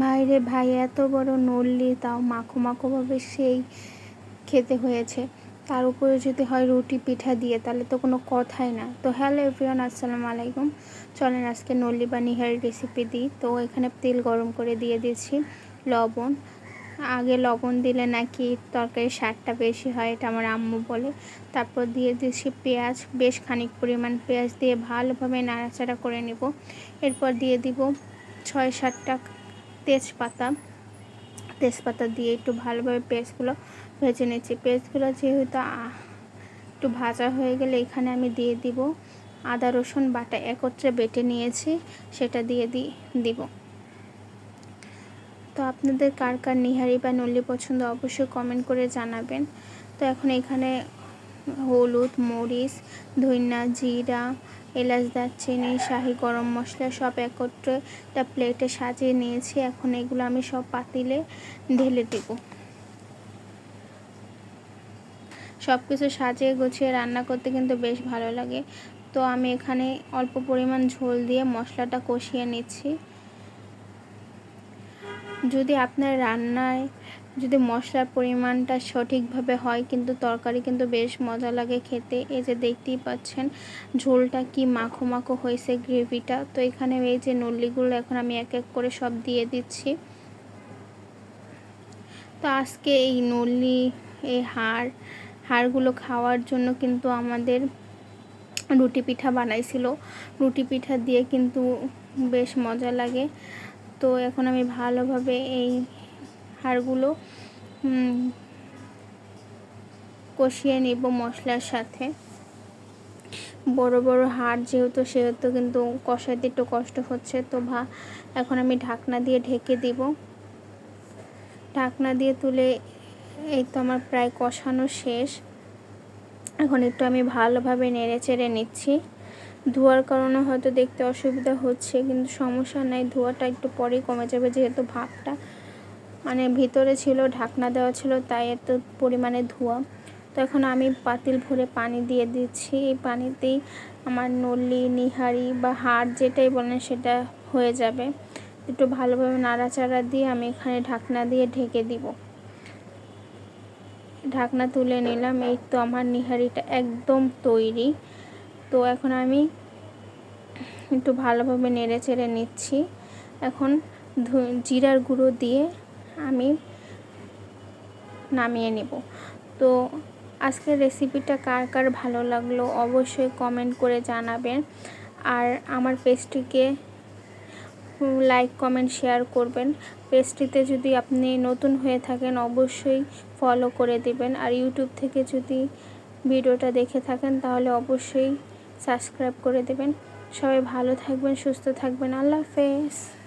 ভাইরে ভাই, এত বড় নড়লি তাও মাখো মাখোভাবে সেই খেতে হয়েছে। তার উপরে যদি হয় রুটি, পিঠা দিয়ে, তাহলে তো কোনো কথাই না। তো হ্যালো এভরিওয়ান, আসসালামু আলাইকুম। চলেন আজকে নল্লি বা নিহারি রেসিপি দিই। তো এখানে তেল গরম করে দিয়ে দিয়েছি লবণ। আগে লবণ দিলে নাকি তরকারির স্বাদটা বেশি হয়, এটা আমার আম্মু বলে। তারপর দিয়ে দিয়েছি পেঁয়াজ, বেশ খানিক পরিমাণ পেঁয়াজ দিয়ে ভালোভাবে নাড়াচাড়া করে নেব। এরপর দিয়ে দিব ছয় সাতটা তেজপাতা তেজপাতা দিয়ে একটু ভালোভাবে পেস্টগুলো ভেজে নিচ্ছি। পেস্টগুলো যেহেতু একটু ভাজা হয়ে গেলে এখানে আমি দিয়ে দিব আদা, রসুন বাটা একত্রে বেটে নিয়েছি, সেটা দিয়ে দি, দিব। তো আপনাদের কার কার নিহারি বা নল্লি পছন্দ অবশ্যই কমেন্ট করে জানাবেন। তো এখন এখানে হলুদ, মরিচ ধইনা জিরা এলাচ, দারচিনি, শাহি গরম মশলা সব একত্রে একটা প্লেটে সাজিয়ে নিয়েছি। এখন এগুলো আমি সব পাতিলে ঢেলে দেব। সব কিছু সাজিয়ে গুছিয়ে রান্না করতে কিন্তু বেশ ভালো লাগে। তো আমি এখানে অল্প পরিমাণ ঝোল দিয়ে মশলাটা কষিয়ে নিচ্ছি। যদি আপনার রান্নায় যদি মশলার পরিমাণটা সঠিকভাবে হয়, কিন্তু তরকারি কিন্তু বেশ মজা লাগে খেতে। এই যে দেখতেই পাচ্ছেন ঝোলটা কি মাখো মাখো হয়েছে গ্রেভিটা। তো এখানে এই যে নল্লিগুলো এখন আমি এক এক করে সব দিয়ে দিচ্ছি। তো আজকে এই নল্লি, এই হাড়, হাড়গুলো খাওয়ার জন্য কিন্তু আমাদের রুটি পিঠা বানাইছিল। রুটি পিঠা দিয়ে কিন্তু বেশ মজা লাগে। তো এখন আমি ভালোভাবে এই হাড়গুলো কষিয়ে নিব মশলার সাথে। বড় বড় হাড় যেহেতু, সেহেতু কিন্তু কষাইতে একটু কষ্ট হচ্ছে, তো ভা, এখন আমি ঢাকনা দিয়ে ঢেকে দিব। ঢাকনা দিয়ে তুলে, এই তো আমার প্রায় কষানো শেষ। এখন একটু আমি ভালোভাবে নেড়ে চেড়ে নিচ্ছি। ধোয়ার কারণে হয়তো দেখতে অসুবিধা হচ্ছে, কিন্তু সমস্যা নাই, ধোয়াটা একটু পরেই কমে যাবে, যেহেতু ভাবটা মানে ভিতরে ছিল, ঢাকনা দেওয়া ছিল, তাই এত পরিমাণে ধোয়া। তো এখন আমি পাতিল ভরে পানি দিয়ে দিচ্ছি। এই পানিতেই আমার নল্লি নিহারি বা হাড় যেটাই বলেন সেটা হয়ে যাবে। একটু ভালোভাবে নাড়াচাড়া দিয়ে আমি এখানে ঢাকনা দিয়ে ঢেকে দিব। ঢাকনা তুলে নিলাম। এই তো আমার নিহারিটা একদম তৈরি। তো এখন আমি একটু ভালোভাবে নেড়ে চেড়ে নিচ্ছি। এখন জিরার গুঁড়ো দিয়ে আমি নামিয়ে নেব। তো আজকের রেসিপিটা কার কার ভালো লাগল অবশ্যই কমেন্ট করে জানাবেন। আর আমার পেজটিকে লাইক কমেন্ট শেয়ার করবেন। পেজটিতে যদি আপনি নতুন হয়ে থাকেন অবশ্যই ফলো করে দেবেন। আর ইউটিউব থেকে যদি ভিডিওটা দেখে থাকেন তাহলে অবশ্যই সাবস্ক্রাইব করে দেবেন। সবাই ভালো থাকবেন, সুস্থ থাকবেন। আল্লাহ হাফেজ।